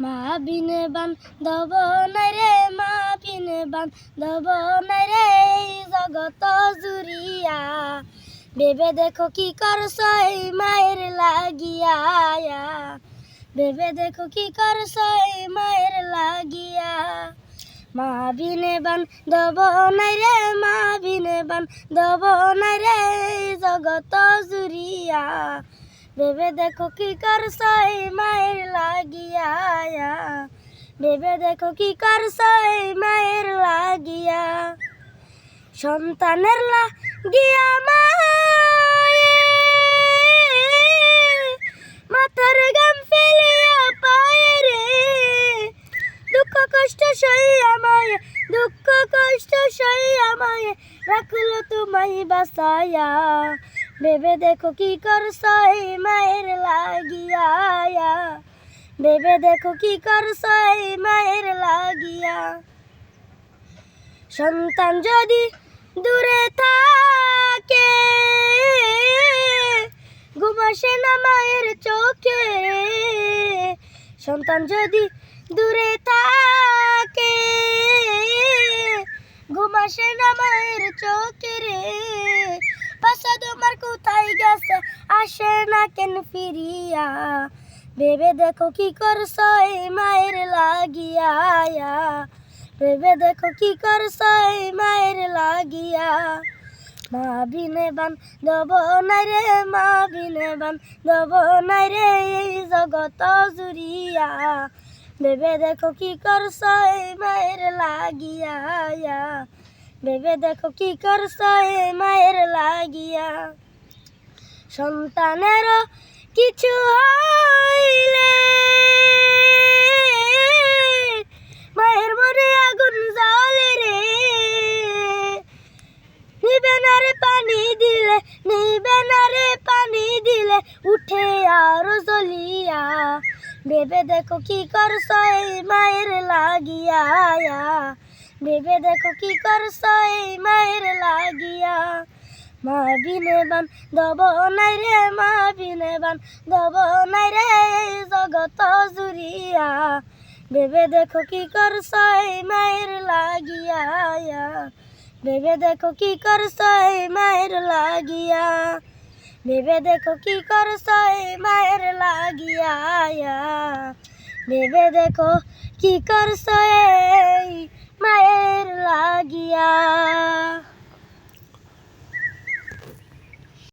মা বিনে বান্ধব নাই রে মা বিনে বান্ধব নাই রে জগত জুরিয়া বেবে দেখো কি করছ এই মায়ের লাগিয়া। বেবে দেখো কি করছ এই মায়ের লাগিয়া। মা বিনে বান্ধব নাই রে মা বিনে বান্ধব নাই রে জগত জুরিয়া ভেবে দেখো কি করছ এই মায়ের লাগিয়া ভেবে দেখো কি করছ এই মায়ের লাগিয়া। সন্তানের লাগিয়া মায়ে। মাথার গাম ফেলিয়া পায়ে দুঃখ কষ্ট সইয়া মায়ে, দুঃখ কষ্ট সইয়া মায়ে, রাখল তোমায় বাসায়া। ভেবে দেখো কি করছ, এই মায়ের লাগিয়া ভেবে দেখো কি করছ, এই মায়ের লাগিয়া। সন্তান যদি দূরে থাকে, ঘুমাসে না মায়ের চোখে। সন্তান যদি দূরে থাকে, ঘুমাসে না মায়ের চোখে। আসে না কেন ফিরিয়া? ভেবে দেখো কি করছ এই মায়ের লাগিয়া? ভেবে দেখো কি করছ এই মায়ের লাগিয়া? মা বিনে বান দব নাই রে, মা বিনে বান দব নাই রে, এই জগত জুরিয়া ভেবে দেখো কি করছ এই মায়ের লাগিয়া? ভেবে দেখো কি করছ এই মায়ের লাগিয়া? সন্তানেরও কিছু হইলে। মায়ের মনে আগুন জ্বলে রে। নিবে না রে পানি দিলে, নিবে না রে পানি দিলে, উঠে আরও জ্বলিয়া। ভেবে দেখো কি করছ এই মায়ের লাগিয়া। ভেবে দেখো কি করছ এই মায়ের লাগিয়া। মা বিনে বান দব নাই রে মা বিনে বান দব নাই এই জগত জুরিয়া ভেবে দেখো কি করছ এই মায়ের লাগিয়া। ভেবে দেখো কি করছ এই মায়ের লাগিয়া। ভেবে দেখো কি করছ এই মায়ের লাগিয়া। ভেবে দেখো কি করছ এই মায়ের লাগিয়া।